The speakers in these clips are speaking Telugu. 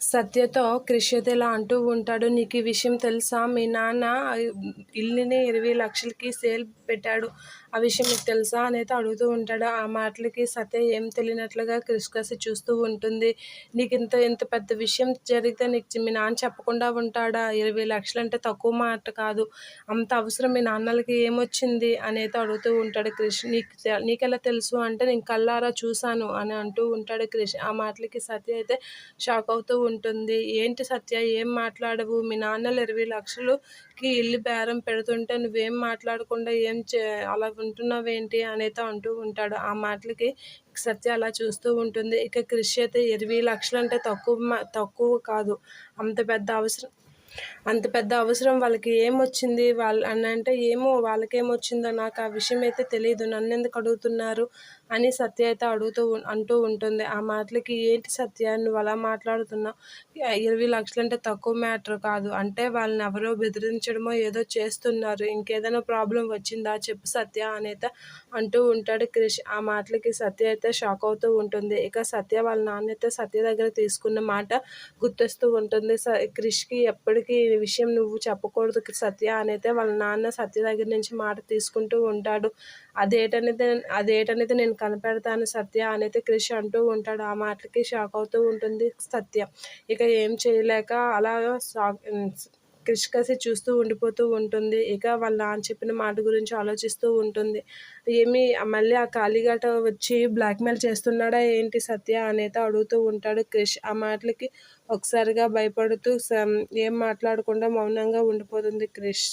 సత్యతో క్రిషిత్ ఇలా అంటూ ఉంటాడు. నీకు ఈ విషయం తెలుసా? మీ నాన్న ఇల్లుని ఇరవై లక్షలకి సేల్ పెట్టాడు. ఆ విషయం మీకు తెలుసా? అనేది అడుగుతూ ఉంటాడు. ఆ మాటలకి సత్య ఏం తెలియనట్లుగా క్రిష్కసి చూస్తూ ఉంటుంది. నీకు ఇంత ఇంత పెద్ద విషయం జరిగితే నీకు మీ నాన్న చెప్పకుండా ఉంటాడా? ఇరవై లక్షలు అంటే తక్కువ మాట కాదు. అంత అవసరం మీ నాన్నలకి ఏమొచ్చింది? అనేది అడుగుతూ ఉంటాడు క్రిష్. నీకు నీకెలా తెలుసు అంటే నేను కళ్ళారా చూశాను అని అంటూ ఉంటాడు క్రిష్. ఆ మాటలకి సత్య అయితే షాక్ అవుతూ ఉంటుంది. ఏంటి సత్య? ఏం మాట్లాడవు? మీ నాన్నలు ఇరవై లక్షలుకి ఇల్లు బేరం పెడుతుంటే నువ్వేం మాట్లాడకుండా ఏం చే అలా ఉంటున్నావేంటి? అనేది అంటూ ఉంటాడు. ఆ మాటలకి సత్య అలా చూస్తూ ఉంటుంది. ఇక కృషి అయితే ఇరవై లక్షలు అంటే తక్కువ తక్కువ కాదు. అంత పెద్ద అవసరం అంత పెద్ద అవసరం వాళ్ళకి ఏమొచ్చింది? వాళ్ళు అని అంటే ఏమో వాళ్ళకేమొచ్చిందో నాకు ఆ విషయం అయితే తెలియదు నన్ను ఎందుకు అడుగుతున్నారు? అని సత్య అయితే అడుగుతూ అంటూ ఉంటుంది. ఆ మాటలకి ఏంటి సత్య? నువ్వు అలా మాట్లాడుతున్నావు. ఇరవై లక్షలు అంటే తక్కువ మ్యాటర్ కాదు. అంటే వాళ్ళని ఎవరో బెదిరించడమో ఏదో చేస్తున్నారు. ఇంకేదైనా ప్రాబ్లం వచ్చిందా? చెప్పు సత్య అనేది అంటూ ఉంటాడు క్రిష్. ఆ మాటలకి సత్య అయితే షాక్ అవుతూ ఉంటుంది. ఇక సత్య వాళ్ళ నాన్న అయితే సత్య దగ్గర తీసుకున్న మాట గుర్తొస్తూ ఉంటుంది. స క్రిష్కి ఎప్పటికీ ఈ విషయం నువ్వు చెప్పకూడదు సత్య అనేది వాళ్ళ నాన్న సత్య దగ్గర నుంచి మాట తీసుకుంటూ ఉంటాడు. అదేటనేది అదేటనేది నేను కనిపెడతాను సత్య అనేది క్రిష్ అంటూ ఉంటాడు. ఆ మాటలకి షాక్ అవుతూ ఉంటుంది సత్య. ఇక ఏం చేయలేక అలా క్రిష్కసి చూస్తూ ఉండిపోతూ ఉంటుంది. ఇక వాళ్ళ నాన్న చెప్పిన మాట గురించి ఆలోచిస్తూ ఉంటుంది. ఏమి మళ్ళీ ఆ కాళీఘాట వచ్చి బ్లాక్మెయిల్ చేస్తున్నాడా ఏంటి సత్య అనేది అడుగుతూ ఉంటాడు క్రిష్. ఆ మాటలకి ఒకసారిగా భయపడుతూ ఏం మాట్లాడకుండా మౌనంగా ఉండిపోతుంది క్రిష్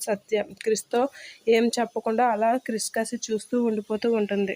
సత్య. క్రిస్తో ఏం చెప్పకుండా అలా క్రిస్ కసి చూస్తూ ఉండిపోతూ ఉంటుంది.